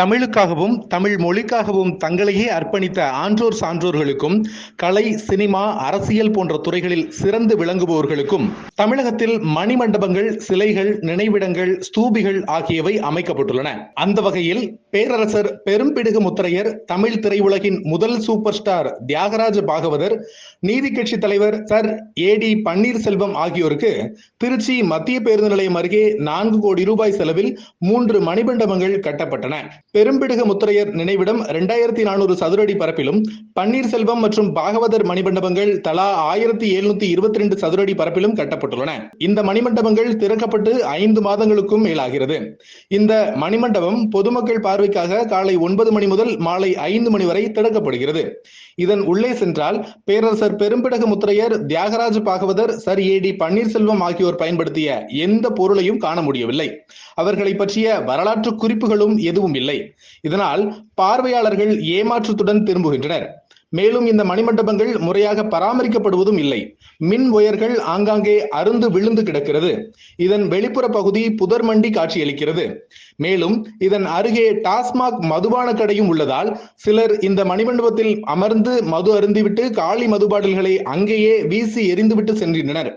தமிழுக்காகவும் தமிழ் மொழிக்காகவும் தங்களையே அர்ப்பணித்த ஆன்றோர் சான்றோர்களுக்கும் கலை சினிமா அரசியல் போன்ற துறைகளில் சிறந்து விளங்குபவர்களுக்கும் தமிழகத்தில் மணிமண்டபங்கள் சிலைகள் நினைவிடங்கள் ஸ்தூபிகள் ஆகியவை அமைக்கப்பட்டுள்ளன. அந்த வகையில் பேரரசர் பெரும்பிடுகு முத்தரையர் தமிழ் திரையுலகின் முதல் சூப்பர் ஸ்டார் தியாகராஜ பாகவதர் நீதி கட்சி தலைவர் சர் ஏ டி பன்னீர்செல்வம் ஆகியோருக்கு திருச்சி மத்திய பேருந்து நிலையம் அருகே நான்கு கோடி ரூபாய் செலவில் மூன்று மணிமண்டபங்கள் கட்டப்பட்டன. பெரும்பிடுகு முத்தரையர் நினைவிடம் இரண்டாயிரத்தி நானூறு சதுரடி பரப்பிலும் பன்னீர்செல்வம் மற்றும் பாகவதர் மணிமண்டபங்கள் தலா ஆயிரத்தி எழுநூத்தி இருபத்தி ரெண்டு சதுரடி பரப்பிலும் கட்டப்பட்டுள்ளன. இந்த மணிமண்டபங்கள் திறக்கப்பட்டு ஐந்து மாதங்களுக்கும் மேலாகிறது. இந்த மணிமண்டபம் பொதுமக்கள் பார்வைக்காக காலை ஒன்பது மணி முதல் மாலை ஐந்து மணி வரை திறக்கப்படுகிறது. இதன் உள்ளே சென்றால் பேரரசர் Perumbidugu Mutharaiyar Thyagaraja Bhagavathar sir A T Panneerselvam ஆகியோர் பயன்படுத்திய எந்த பொருளையும் காண முடியவில்லை. அவர்களை பற்றிய வரலாற்று குறிப்புகளும் எதுவும் இல்லை. இதனால் பார்வையாளர்கள் ஏமாற்றத்துடன் திரும்புகின்றனர். மேலும் இந்த மணிமண்டபங்கள் முறையாக பராமரிக்கப்படுவதும் இல்லை. மின் ஒயர்கள் ஆங்காங்கே அருந்து விழுந்து கிடக்கிறது. இதன் வெளிப்புற பகுதி புதர் மண்டி காட்சியளிக்கிறது. மேலும் இதன் அருகே டாஸ்மாக் மதுபான கடையும் உள்ளதால் சிலர் இந்த மணிமண்டபத்தில் அமர்ந்து மது அருந்திவிட்டு காலி மதுபாடல்களை அங்கேயே வீசி எரிந்துவிட்டு சென்றிருந்தனர்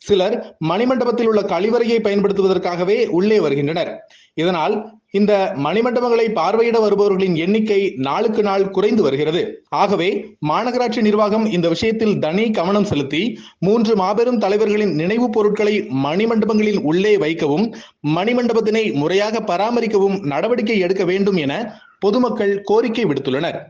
சிலர் மணிமண்டபத்தில் உள்ள கழிவறையை பயன்படுத்துவதற்காகவே உள்ளே வருகின்றனர். இதனால் இந்த மணிமண்டபங்களை பார்வையிட வருபவர்களின் எண்ணிக்கை நாளுக்கு நாள் குறைந்து வருகிறது. ஆகவே மாநகராட்சி நிர்வாகம் இந்த விஷயத்தில் தனி கவனம் செலுத்தி மூன்று மாபெரும் தலைவர்களின் நினைவுப் பொருட்களை மணிமண்டபங்களில் உள்ளே வைக்கவும் மணிமண்டபத்தினை முறையாக பராமரிக்கவும் நடவடிக்கை எடுக்க வேண்டும் என பொதுமக்கள் கோரிக்கை விடுத்துள்ளனர்.